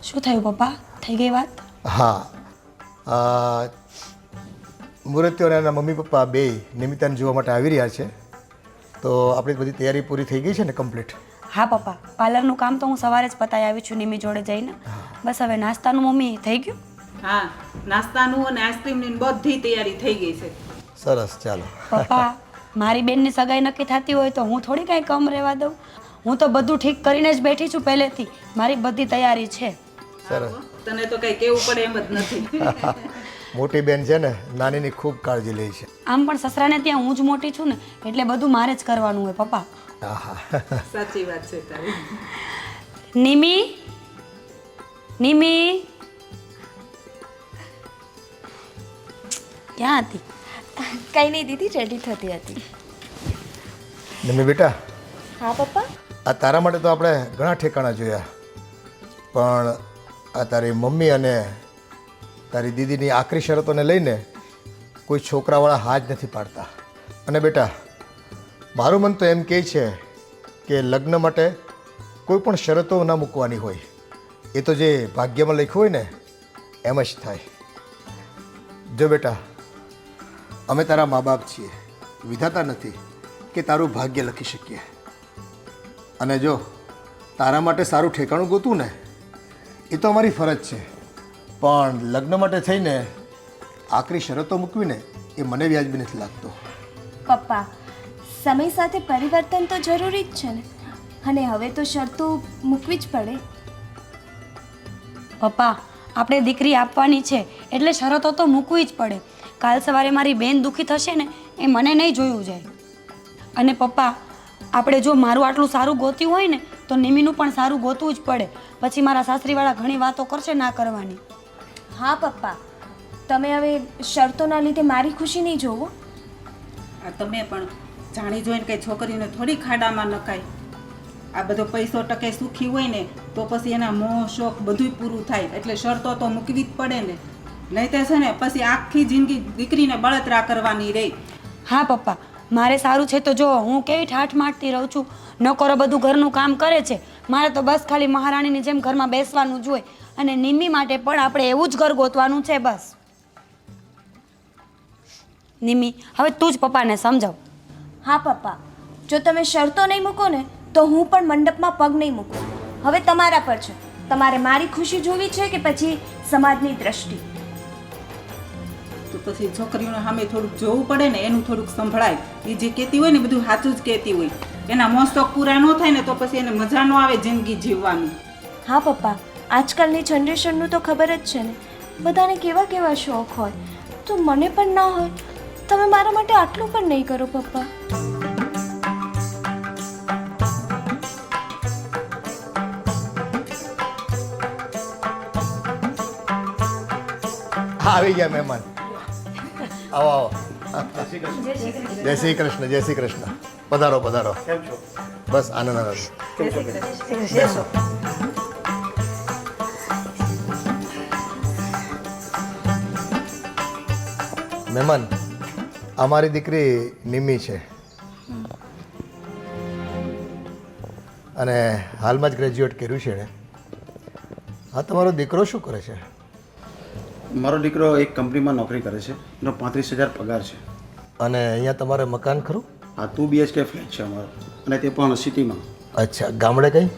શું થયું પપ્પા થઈ ગઈ વાત હા અ, મૂર્તિઓ અને એના મમ્મી પપ્પા બે નિમિત્તાને જોવા માટે આવી રહ્યા છે તો આપણી બધી તૈયારી પૂરી થઈ ગઈ છે ને કમ્પ્લીટ હા પપ્પા પાર્લરનું કામ તો હું સવારે જ પતાવી આવી છું નિમી જોડે જઈને બસ હવે નાસ્તાનું મમ્મી થઈ ગયું હા નાસ્તાનું અને આઈસ્ક્રીમની બધી તૈયારી થઈ ગઈ છે સરસ ચાલો પપ્પા મારી બેનની સગાઈ નક્કી થતી હોય તો હું થોડી કાંઈ કમ રહેવા દઉં હું તો બધું ઠીક કરીને જ બેઠી છું પહેલેથી મારી બધી તૈયારી છે સરસ તને તો કઈ કેવું પડે એમ જ નથી. મોટી બેન છે ને નાનીની ખૂબ કાળજી લે છે. આમ પણ સસરાને ત્યાં હું જ મોટી છું ને એટલે બધું મારે જ કરવાનું હોય પપ્પા. આહા. સાચી વાત છે તારી. નિમી? નિમી? ક્યાં હતી? કઈ નહીં દીદી રેડી થતી હતી. નિમી બેટા? હા પપ્પા? આ તારા માટે તો આપણે ઘણા ઠેકાણા જોયા. પણ આ તારી મમ્મી અને તારી દીદીની આખરી શરતોને લઈને કોઈ છોકરાવાળા હાથ નથી પાડતા. અને બેટા, મારું મન તો એમ કહે છે કે લગ્ન માટે કોઈ પણ શરતો ના મૂકવાની હોય. એ તો જે ભાગ્યમાં લખ્યું હોય ને, એમ જ થાય. જો બેટા, અમે તારા મા બાપ છીએ. વિધાતા નથી કે તારું ભાગ્ય લખી શકીએ. અને જો તારા માટે સારું ઠેકાણું ગોતું ને એ તો અમારી ફરજ છે. પણ લગ્ન માટે થઈને આખરી શરતો મૂકવીને એ મને વ્યાજબી નથી લાગતો. પપ્પા સમય સાથે પરિવર્તન તો જરૂરી જ છે ને? અને હવે તો શરતો મૂકવી જ પડે. પપ્પા આપણે દીકરી આપવાની છે એટલે શરતો તો મૂકવી જ પડે. કાલ સવારે મારી બેન દુઃખી થશે ને એ મને નહીં જોયું જાય. અને પપ્પા આપણે જો મારું આટલું સારું ગોત્યું હોય ને તો નિમીનું પણ સારું ગોતવું જ પડે. પછી મારા સાસરીવાળા ઘણી વાતો કરશે ના કરવાની. હા પપ્પા. તમે હવે શરતોના લીધે મારી ખુશી નહીં જોવો? આ તમે પણ જાણી જોઈને કે છોકરીને થોડી ખાડામાં નખાય. આ બધો પૈસો ટકે સુખી હોય ને તો પછી એના મોહ શોખ બધુંય પૂરું થાય. એટલે શરતો તો મૂકવી જ પડે ને. નહીં તો છે ને પછી આખી જિંદગી દીકરીને બળતરા કરવાની રહી. હા પપ્પા. મારે સારું છે તો જો, હું કેવી ઠાઠ મારતી રહું છું? નોકરો બધું ઘરનું કામ કરે છે. મારે તો બસ ખાલી મહારાણીની જેમ ઘરમાં બેસવાનું જ હોય. અને નિમ્મી માટે પણ આપણે એવું જ ઘર ગોતવાનું છે બસ. નિમ્મી, હવે તું જ પપ્પાને સમજાવ. હા, પપ્પા. જો તમે શરતો નહીં મૂકો ને, તો હું પણ મંડપમાં પગ નહીં મૂકું. હવે તમારા પર છે. તમારે મારી ખુશી જોવી છે કે પછી સમાજની દ્રષ્ટિ? પછી છોકરીઓને સામે થોડુંક જોવું પડે ને એનું થોડુંક સંભળાય. એ જે કહેતી હોય ને બધું સાચું જ કહેતી હોય. એના મોસ્ટોક પૂરા ન થાય ને તો પછી એને મજા ન આવે જિંદગી જીવવાની. હા પપ્પા. આજકાલની જનરેશનનું તો ખબર જ છે ને. બધાને કેવા કેવા શોખ હોય. તો મને પણ ના હોય. તમે મારા માટે આટલું પણ નહીં કરો પપ્પા. હા આવી ગયા મહેમાન. આવો આવો. જય શ્રી કૃષ્ણ જય શ્રી કૃષ્ણ. પધારો પધારો. બસ આનંદ આનંદ. બેસો. મહેમાન અમારી દીકરી નિમી છે. અને હાલમાં જ ગ્રેજ્યુએટ કર્યું છે એણે. હા તમારો દીકરો શું કરે છે? મારો દીકરો એક કંપનીમાં નોકરી કરે છે. એનો પાંત્રીસ હજાર પગાર છે. અને અહીંયા તમારે મકાન ખરું? આ ટુ બીએચકે ફ્લેટ છે અમારો. અને તે પણ સિટીમાં. અચ્છા ગામડે કઈ?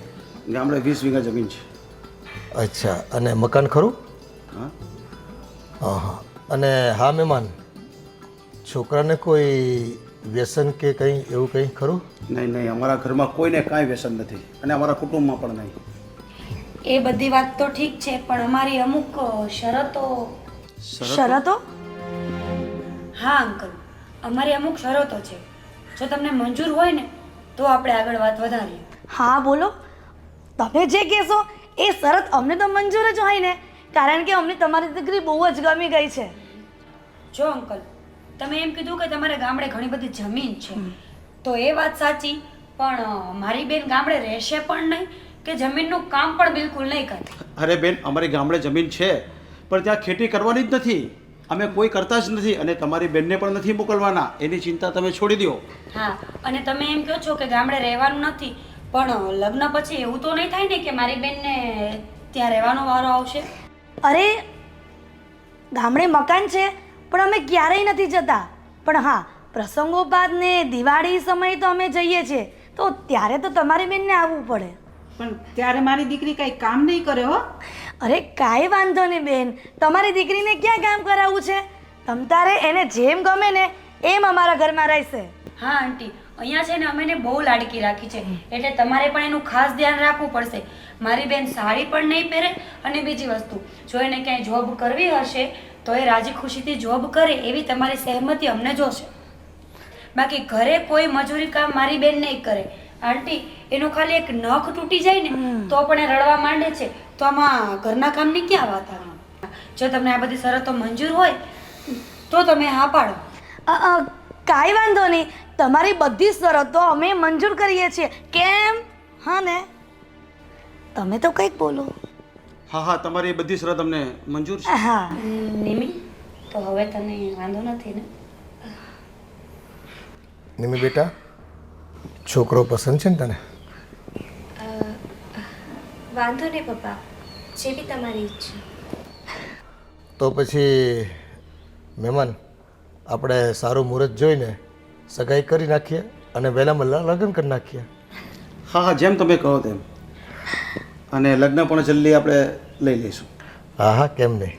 ગામડે વીસ વીઘા જમીન છે. અચ્છા અને મકાન ખરું? હા. હા હા અને હા મહેમાન છોકરાને કોઈ વ્યસન કે કંઈ એવું કંઈ ખરું? નહીં નહીં અમારા ઘરમાં કોઈને કાંઈ વ્યસન નથી. અને અમારા કુટુંબમાં પણ નહીં. એ બધી વાત તો ઠીક છે પણ અમારી અમુક શરતો શરતો? હા અંકલ. અમારી અમુક શરતો છે. જો તમને મંજૂર હોય ને તો આપણે આગળ વાત વધારીએ. હા બોલો. તમે જે કહેશો એ શરત અમને તો મંજૂર જ હોય ને કારણ કે અમને તમારી દીકરી બહુ જ ગમી ગઈ છે. જો અંકલ તમે એમ કીધું કે તમારે ગામડે ઘણી બધી જમીન છે. તો એ વાત સાચી પણ મારી બેન ગામડે રહેશે પણ નહીં. કે જમીનનું કામ પણ બિલકુલ નહીં કરે અરે બેન અમારે ગામડે જમીન છે પણ ત્યાં ખેતી કરવાની જ નથી. અમે કોઈ કરતા જ નથી અને તમારી બેનને પણ નથી મોકલવાના. એની ચિંતા તમે છોડી દો. હા અને તમે એમ કહો છો કે ગામડે રહેવાનું નથી પણ લગ્ન પછી એવું તો નહીં થાય ને કે મારી બેનને ત્યાં રહેવાનો વારો આવશે? અરે ગામડે મકાન છે પણ અમે ક્યારેય નથી જતા. પણ હા પ્રસંગોપાત ને દિવાળી સમય તો અમે જઈએ છીએ તો ત્યારે તો તમારી બેનને આવવું પડે. પણ ત્યારે મારી દીકરી કાંઈ કામ નહીં કરે હો. અરે કાંઈ વાંધો નહીં બેન. તમારી દીકરીને ક્યાં કામ કરાવવું છે? તમ તારે એને જેમ ગમે ને એમ અમારા ઘરમાં રહેશે. હા આંટી. અહીંયા છે ને અમે એને બહુ લાડકી રાખી છે. એટલે તમારે પણ એનું ખાસ ધ્યાન રાખવું પડશે. મારી બેન સાડી પણ નહીં પહેરે અને બીજી વસ્તુ જો એને ક્યાંય જોબ કરવી હશે તો એ રાજી ખુશીથી જોબ કરે એવી તમારી સહેમતી અમને જોશે બાકી ઘરે કોઈ મજૂરી કામ મારી બેન નહીં કરે. આંટી એનું ખાલી એક નખ તૂટી જાય ને તો પણ એ રડવા માંડે છે. તો આમાં ઘરના કામની ક્યાં વાત આવે? જો તમને આ બધી શરતો મંજૂર હોય તો તમે હા પાડો. કાંઈ વાંધો નહીં. તમારી બધી શરતો અમે મંજૂર કરીએ છીએ. કેમ? હા ને? તમે તો કંઈક બોલો. હા હા તમારી બધી શરત અમને મંજૂર છે. હા. નિમી તો હવે તને વાંધો નથી ને? નિમી બેટા છોકરો પસંદ છે ને તને? વાંધો નહીં પપ્પા. જેવી તમારી ઈચ્છા. તો પછી મહેમાન આપણે સારું મુહૂર્ત જોઈને સગાઈ કરી નાખીએ અને વહેલા મલ્લા લગ્ન કરી નાખીએ. હા હા જેમ તમે કહો તેમ. અને લગ્ન પણ જલ્દી આપણે લઈ લઈશું. હા હા કેમ નહીં.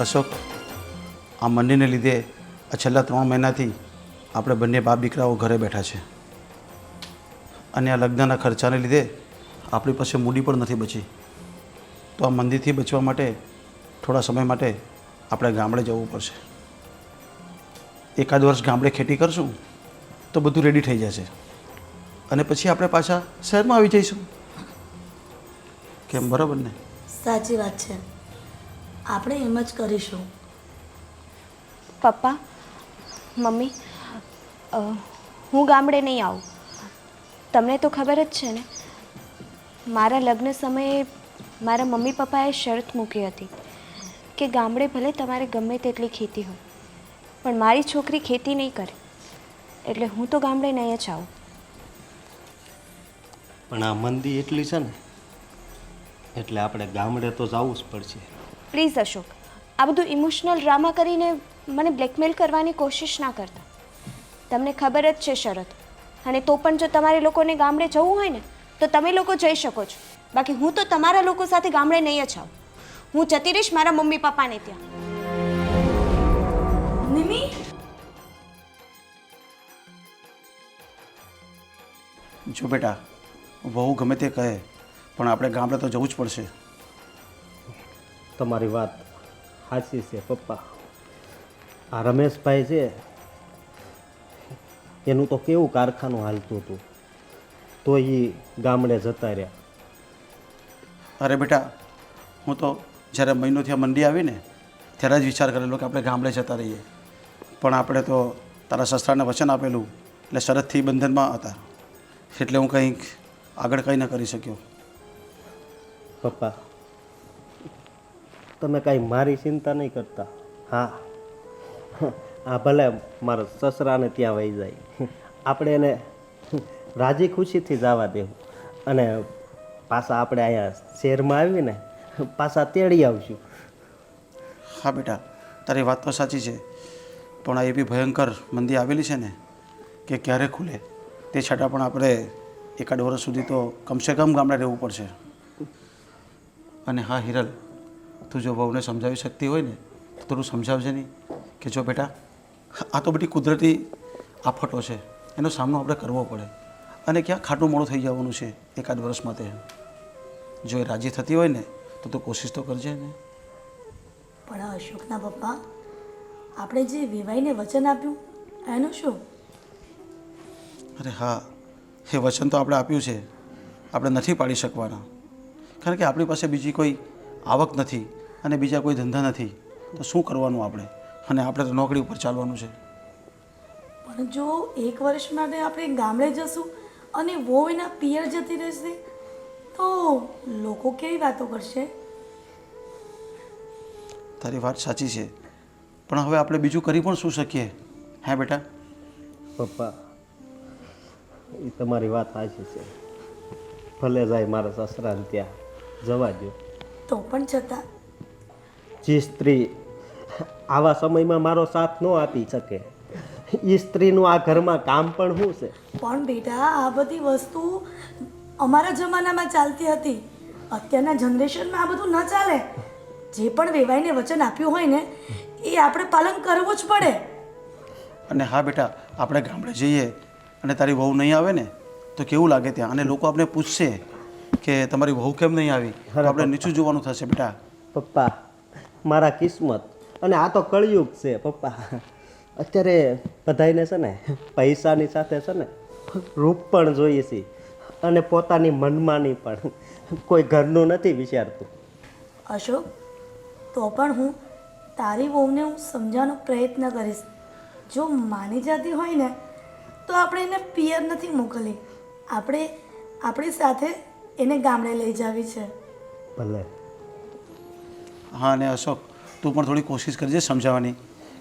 અશોક આ મંદીને લીધે આ છેલ્લા ત્રણ મહિનાથી આપણે બંને બાપ દીકરાઓ ઘરે બેઠા છે. અને આ લગ્નના ખર્ચાને લીધે આપણી પાસે મૂડી પણ નથી બચી. તો આ મંદીથી બચવા માટે થોડા સમય માટે આપણે ગામડે જવું પડશે. એકાદ વર્ષ ગામડે ખેતી કરશું તો બધું રેડી થઈ જશે. અને પછી આપણે પાછા શહેરમાં આવી જઈશું. કેમ? બરાબર ને? સાચી વાત છે. આપણે એમ જ કરીશું. પપ્પા મમ્મી હું ગામડે નહીં આવું. તમને તો ખબર જ છે ને મારા લગ્ન સમયે મારા મમ્મી પપ્પાએ શરત મૂકી હતી કે ગામડે ભલે તમારે ગમે તેટલી ખેતી હોય પણ મારી છોકરી ખેતી નહીં કરે એટલે હું તો ગામડે નહીં જ આવું. પણ આ મંદી એટલી છે ને એટલે આપણે ગામડે તો જવું જ પડશે. પ્લીઝ અશોક આ બધું ઇમોશનલ ડ્રામા કરીને મને બ્લેકમેલ કરવાની કોશિશ ના કરતા. તમને ખબર જ છે શરત. અને તો પણ જો તમારે લોકોને ગામડે જવું હોય ને તો તમે લોકો જઈ શકો છો. બાકી હું તો તમારા લોકો સાથે ગામડે નહીં જ આવું. હું જતી રહીશ મારા મમ્મી પપ્પાને ત્યાં. નિમી? જો બેટા વહુ ગમે તે કહે પણ આપણે ગામડે તો જવું જ પડશે. તમારી વાત સાચી છે પપ્પા. આ રમેશભાઈ છે એનું તો કેવું કારખાનું હાલતું હતું. તો એ ગામડે જતા રહ્યા. અરે બેટા હું તો જ્યારે મહિનોથી આ મંડી આવીને ત્યારે જ વિચાર કરેલો કે આપણે ગામડે જતા રહીએ. પણ આપણે તો તારા સસરાને વચન આપેલું એટલે શરતથી બંધનમાં હતા. એટલે હું કંઈક આગળ કંઈ ન કરી શક્યો. પપ્પા તમે કાંઈ મારી ચિંતા નહીં કરતા. હા. આ ભલે મારા સસરાને ત્યાં વહી જાય. આપણે એને રાજી ખુશીથી જવા દેવું. અને પાછા આપણે અહીંયા શહેરમાં આવીને પાછા તેડી આવશું. હા બેટા, તારી વાત તો સાચી છે. પણ આ એવી ભયંકર મંદી આવેલી છે ને કે ક્યારે ખુલે? તે છતાં પણ આપણે એકાદ વર્ષ સુધી તો કમસે કમ ગામડે રહેવું પડશે. અને હા હિરલ તું જો વહુને સમજાવી શકતી હોય ને તો થોડું સમજાવજે નહીં. કે જો બેટા આ તો બધી કુદરતી આફતો છે એનો સામનો આપણે કરવો પડે. અને ક્યાં ખાટું મોડું થઈ જવાનું છે એકાદ વર્ષ માટે. જો એ રાજી થતી હોય ને તો તું કોશિશ તો કરજે ને. પણ અશોકના પપ્પા આપણે જે વિવાહીને વચન આપ્યું એનું શું? અરે હા એ વચન તો આપણે આપ્યું છે. આપણે નથી પાડી શકવાના. કારણ કે આપણી પાસે બીજી કોઈ આવક નથી. અને બીજા કોઈ ધંધા નથી તો શું કરવાનું આપણે? અને આપણે તો નોકરી ઉપર ચાલવાનું છે. પણ જો એક વર્ષ માટે આપણે ગામડે જશું અને વહુ એના પિયર જતી રહેશે તો લોકો કેવી વાતો કરશે? તારી વાત સાચી છે. પણ હવે આપણે બીજું કરી પણ શું શકીએ? હે બેટા? પપ્પા એ તમારી વાત સાચી છે. ભલે જાય મારા સસરાને ત્યાં જવા દો તો પણ છતાં જે સ્ત્રી આવા સમયમાં મારો સાથ ન આપી શકે. એ સ્ત્રીનું આ ઘરમાં કામ પણ શું છે? પણ બેટા આ બધી વસ્તુ અમારા જમાનામાં ચાલતી હતી. અત્યારના જનરેશનમાં આ બધું ન ચાલે. જે પણ વેવાઈને વચન આપ્યું હોય ને એ આપણે પાલન કરવું જ પડે. અને હા બેટા આપણે ગામડે જઈએ અને તારી વહુ નહીં આવે ને તો કેવું લાગે ત્યાં? અને લોકો આપણે પૂછશે કે તમારી વહુ કેમ નહીં આવી? આપણે નીચું જોવાનું થશે બેટા. પપ્પા મારા કિસ્મત. અને આ તો કળિયુગ છે પપ્પા. અત્યારે બધાયને છે ને પૈસાની સાથે છે ને રૂપ પણ જોઈએ છે. અને પોતાની મનમાની પણ. કોઈ ઘરનું નથી વિચારતું. અશોક તો પણ હું તારી વહુને હું સમજાવવાનો પ્રયત્ન કરીશ. જો માની જતી હોય ને તો આપણે એને પિયર નથી મોકલી. આપણે આપણી સાથે એને ગામડે લઈ જવી છે. ભલે. હા અને અશોક તું પણ થોડી કોશિશ કરજે સમજાવવાની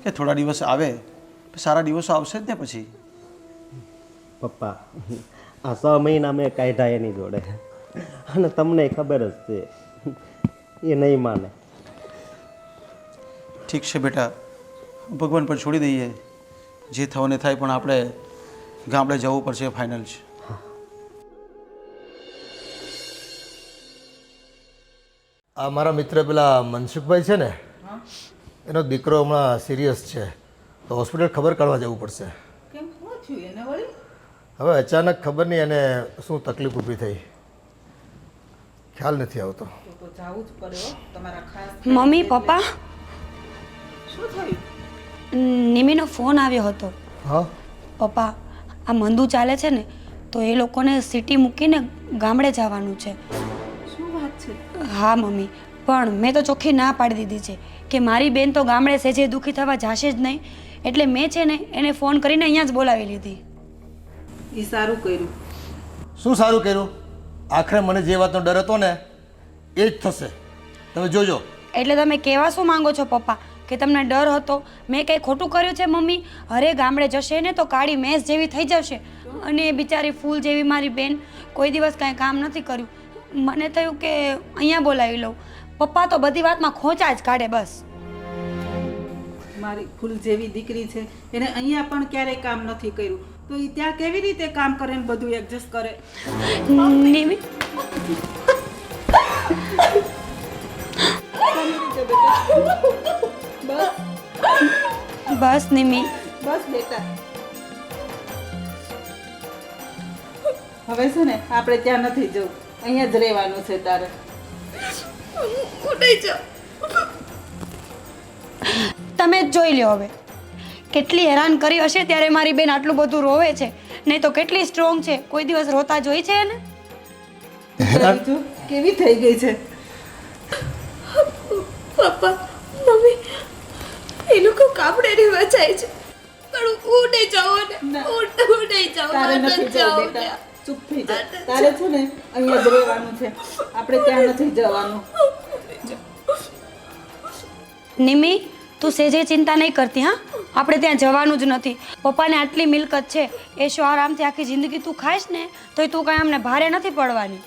કે થોડા દિવસ આવે સારા દિવસો આવશે જ ને પછી. પપ્પા આ છ મહિના મેં કાઢ્યા એની જોડે. અને તમને ખબર જ છે એ નહીં માને. ઠીક છે બેટા ભગવાન પર છોડી દઈએ. જે થવાને થાય પણ આપણે ગામડે જવું પડશે ફાઇનલ છે. આ મારા મિત્ર પેલા મનસુખભાઈ છે ને એનો દીકરો હમણાં સિરિયસ છે. તો હોસ્પિટલ ખબર કાઢવા જવું પડશે. કેમ? શું થયું એને વળી? હવે અચાનક ખબર નહીં એને શું તકલીફ ઊભી થઈ. ખ્યાલ નથી આવતો. તો તો જવું જ પડે હો. તમારા ખાસ મમ્મી પપ્પા? શું થયું? નિમીનો ફોન આવ્યો હતો. હા? પપ્પા આ મંદુ ચાલે છે ને તો એ લોકોને સિટી મૂકીને ગામડે જવાનું છે. હા મમ્મી. પણ મેં તો ચોખ્ખી ના પાડી દીધી છે કે મારી બેન તો ગામડે સેજે દુઃખી થવા જશે જ નહીં. એટલે મેં છે ને એને ફોન કરીને અહીંયા જ બોલાવી લીધી. એ સારું કર્યું. શું સારું કર્યું? આખરે મને જે વાતનો ડર હતો ને એ જ થશે. તમે જોજો. એટલે તમે કહેવા શું માંગો છો પપ્પા? કે તમને ડર હતો? મેં કંઈ ખોટું કર્યું છે મમ્મી? અરે ગામડે જશે ને તો કાળી મેસ જેવી થઈ જશે. અને એ બિચારી ફૂલ જેવી મારી બેન કોઈ દિવસ કાંઈ કામ નથી કર્યું. મને થયું કે અહીંયા બોલાવી લઉં. પપ્પા તો બધી વાતમાં ખોંચા જ કાઢે બસ. મારી ફૂલ જેવી દીકરી છે એને અહીંયા પણ ક્યારેય કામ નથી કર્યું. તો એ ત્યાં કેવી રીતે કામ કરે ને બધું એડજસ્ટ કરે? નિમિ બસ નિમિ બસ બેટા. હવે છે ને આપણે ત્યાં નથી જવું. અહીંયા જ રહેવાનું છે તારે. તમે જ જોઈ લ્યો હવે. કેટલી હેરાન કરી હશે ત્યારે મારી બેન આટલું બધું રોવે છે. નહીં તો કેટલી સ્ટ્રોંગ છે. કોઈ દિવસ રોતા જોઈ છે એને? કેવી થઈ ગઈ છે? પપ્પા મમ્મી એ લોકો કાપડે રહેવા જાય છે. પણ હું નહીં જાઉં ને. હું નહીં જાઉં મારે નથી નથી જવું જાઉં ચૂપ થઈ જા તારે છે ને અહીંયા જ રહેવાનું છે. આપણે ત્યાં નથી જવાનું. નિમી તું સેજે ચિંતા નહીં કરતી હા? આપણે ત્યાં જવાનું જ નથી. પપ્પાને આટલી મિલકત છે એ શું આરામથી આખી જિંદગી તું ખાઈશ ને? તો તું કાંઈ અમને ભારે નથી પડવાની.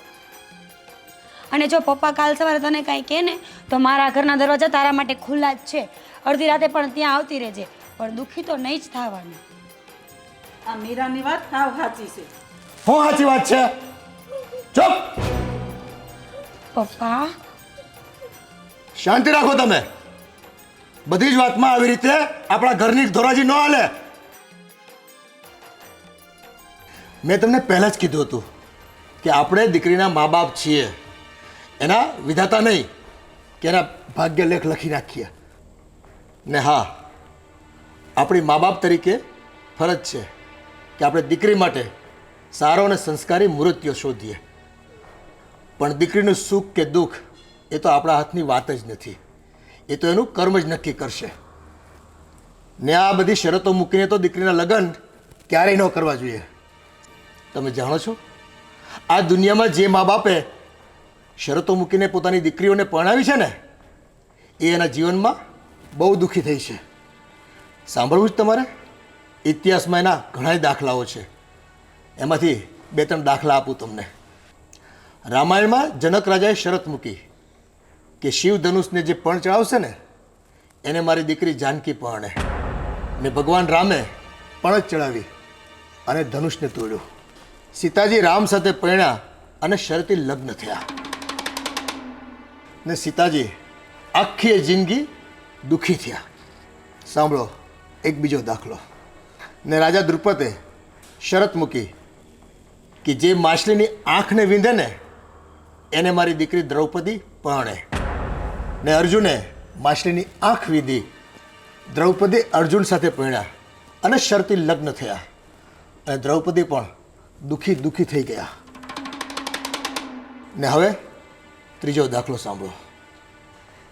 અને જો પપ્પા કાલ સવારે તને કાંઈ કહે ને તો મારા ઘરના દરવાજા તારા માટે ખુલ્લા જ છે. અડધી રાતે પણ ત્યાં આવતી રહેજે. પણ દુઃખી તો નહીં જ થવાની. આ મીરાની વાત સાવ સાચી છે. હું સાચી વાત છે? ચૂપ! પપ્પા? શાંતિ રાખો તમે. બધી જ વાતમાં આવી રીતે આપણા ઘરની ધોરાજી ન હાલે. મેં તમને પહેલાં જ કીધું હતું કે આપણે દીકરીના મા બાપ છીએ. એના વિધાતા નહીં કે એના ભાગ્ય લેખ લખી નાખીએ. ને હા આપણી મા બાપ તરીકે ફરજ છે કે આપણે દીકરી માટે સારો અને સંસ્કારી મૃત્યુ શોધીએ. પણ દીકરીનું સુખ કે દુઃખ, એ તો આપણા હાથની વાત જ નથી. એ તો એનું કર્મ જ નક્કી કરશે. ને આ બધી શરતો મૂકીને તો દીકરીના લગ્ન ક્યારેય ન કરવા જોઈએ. તમે જાણો છો? આ દુનિયામાં જે મા બાપે શરતો મૂકીને પોતાની દીકરીઓને પરણાવી છે ને, એ એના જીવનમાં બહુ દુઃખી થઈ છે. સાંભળવું જ તમારે? ઇતિહાસમાં એના ઘણાય દાખલાઓ છે. એમાંથી બે ત્રણ દાખલા આપું તમને. રામાયણમાં જનક રાજાએ શરત મૂકી કે શિવ ધનુષને જે પણ ચડાવશે ને, એને મારી દીકરી જાનકી પરણે ને ભગવાન રામે પણ જ ચડાવી અને ધનુષને તોડ્યું. સીતાજી રામ સાથે પરણ્યા અને શરતી લગ્ન થયા. ને સીતાજી આખી જિંદગી દુઃખી થયા. સાંભળો, એક બીજો દાખલો. ને રાજા દ્રુપદે શરત મૂકી કે જે માછલીની આંખને વીંધે ને, એને મારી દીકરી દ્રૌપદી પરણે. ને અર્જુને માછલીની આંખ વીંધી, દ્રૌપદી અર્જુન સાથે પરણ્યા અને શરતી લગ્ન થયા. અને દ્રૌપદી પણ દુઃખી દુઃખી થઈ ગયા. ને હવે ત્રીજો દાખલો સાંભળો.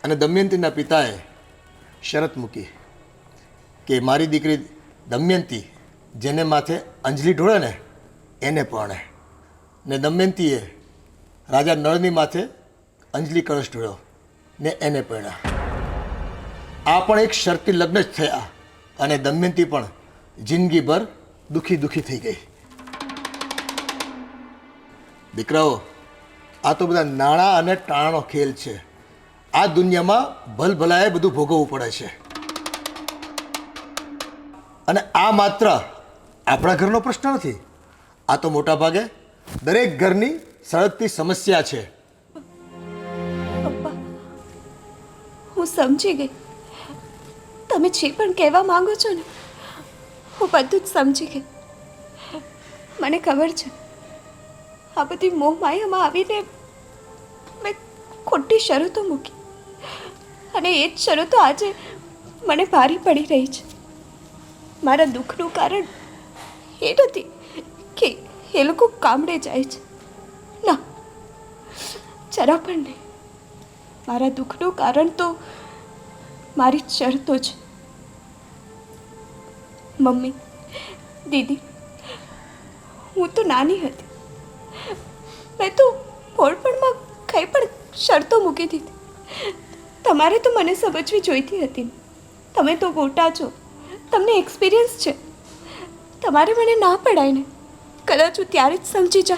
અને દમયંતીના પિતાએ શરત મૂકી કે મારી દીકરી દમયંતી, જેને માથે અંજલિ ઢોળે ને એને પરણે. ને દમયંતીએ રાજા નળની માથે અંજલિ કળશ ઢોળ્યો ને એને પરણ્યા. આ પણ એક શરતી લગ્ન જ થયા અને દમયંતી પણ જિંદગીભર દુઃખી દુઃખી થઈ ગઈ. દીકરાઓ, આ તો બધા નાણાં અને ટાણાનો ખેલ છે. આ દુનિયામાં ભલભલાએ બધું ભોગવવું પડે છે. અને આ માત્ર આપણા ઘરનો પ્રશ્ન નથી. આ તો મોટા ભાગે દરેક ઘરની સળગતી સમસ્યા છે. હું સમજી ગઈ. તમે જે પણ કહેવા માંગો છો ને, હું બધું જ સમજી ગઈ. મને ખબર છે, આ બધી મોહ માયામાં આવીને મેં ખોટી શરતો મૂકી. અને એ જ શરતો આજે મને ભારી પડી રહી છે. મારા દુઃખનું કારણ એ નથી કે એ લોકો કામડે જાય છે ના જરા પણ નહીં મારા દુઃખનું કારણ તો મારી શરતો છે મમ્મી દીદી હું તો નાની હતી મેં તો બોળપણમાં કંઈ પણ શરતો મૂકી દીધી તમારે તો મને સમજવી જોઈતી હતી તમે તો મોટા છો તમને એક્સપિરિયન્સ છે તમારે મને ના પડાય ને. કદાચ હું ત્યારે જ સમજી જા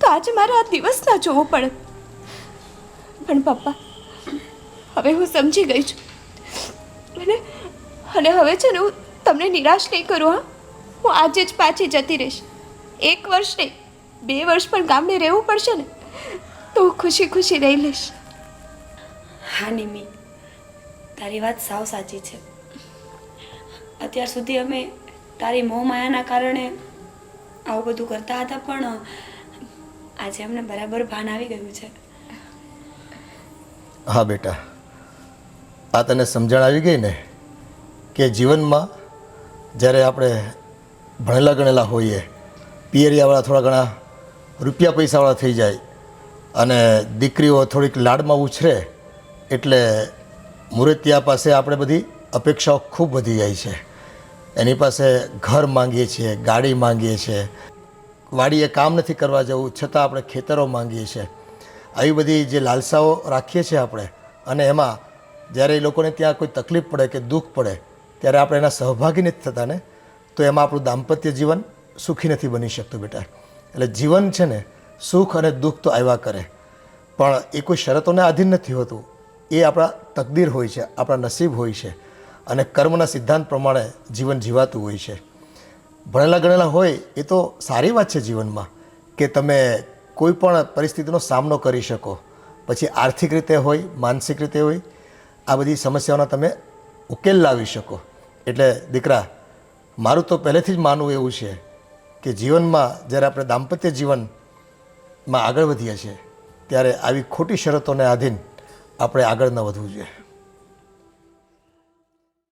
તો આજે મારે આ દિવસ ના જોવો પડે. પણ પપ્પા, હવે હું સમજી ગઈ છું. અને અને હવે છે ને હું તમને નિરાશ નહીં કરું, હા? હું આજે જ પાછી જતી રહીશ. એક વર્ષ નહીં, બે વર્ષ પણ ગામને રહેવું પડશે ને, તો હું ખુશી ખુશી રહી લઈશ. હા, નિમી. તારી વાત સાવ સાચી છે. અત્યાર સુધી અમે તારી મોહ માયાના કારણે આવું બધું કરતા હતા, પણ આજે અમને બરાબર ભાન આવી ગયું છે. હા, બેટા. આ તને સમજણ આવી ગઈ ને કે જીવનમાં જ્યારે આપણે ભણેલા ગણેલા હોઈએ, પિયરિયાવાળા થોડા ઘણા રૂપિયા પૈસાવાળા થઈ જાય અને દીકરીઓ થોડીક લાડમાં ઉછરે, એટલે મુરતિયા પાસે આપણે બધી અપેક્ષાઓ ખૂબ વધી જાય છે. એની પાસે ઘર માંગીએ છીએ, ગાડી માંગીએ છીએ. વાડીએ કામ નથી કરવા જવું, છતાં આપણે ખેતરો માંગીએ છીએ. આવી બધી જે લાલસાઓ રાખીએ છીએ આપણે, અને એમાં જ્યારે એ લોકોને ત્યાં કોઈ તકલીફ પડે કે દુઃખ પડે, ત્યારે આપણે એના સહભાગી નથી થતા ને, તો એમાં આપણું દાંપત્ય જીવન સુખી નથી બની શકતું બેટા. એટલે જીવન છે ને, સુખ અને દુઃખ તો આવ્યા કરે. પણ એ કોઈ શરતોને આધીન નથી હોતું. એ આપણા તકદીર હોય છે, આપણા નસીબ હોય છે. અને કર્મના સિદ્ધાંત પ્રમાણે જીવન જીવાતું હોય છે. ભણેલા ગણેલા હોય એ તો સારી વાત છે જીવનમાં કે તમે કોઈ પણ પરિસ્થિતિનો સામનો કરી શકો. પછી આર્થિક રીતે હોય, માનસિક રીતે હોય, આ બધી સમસ્યાઓના તમે ઉકેલ લાવી શકો. એટલે દીકરા, મારું તો પહેલેથી જ માનવું એવું છે કે જીવનમાં જ્યારે આપણે દાંપત્ય જીવનમાં આગળ વધીએ છીએ, ત્યારે આવી ખોટી શરતોને આધીન આપણે આગળ ન વધવું જોઈએ.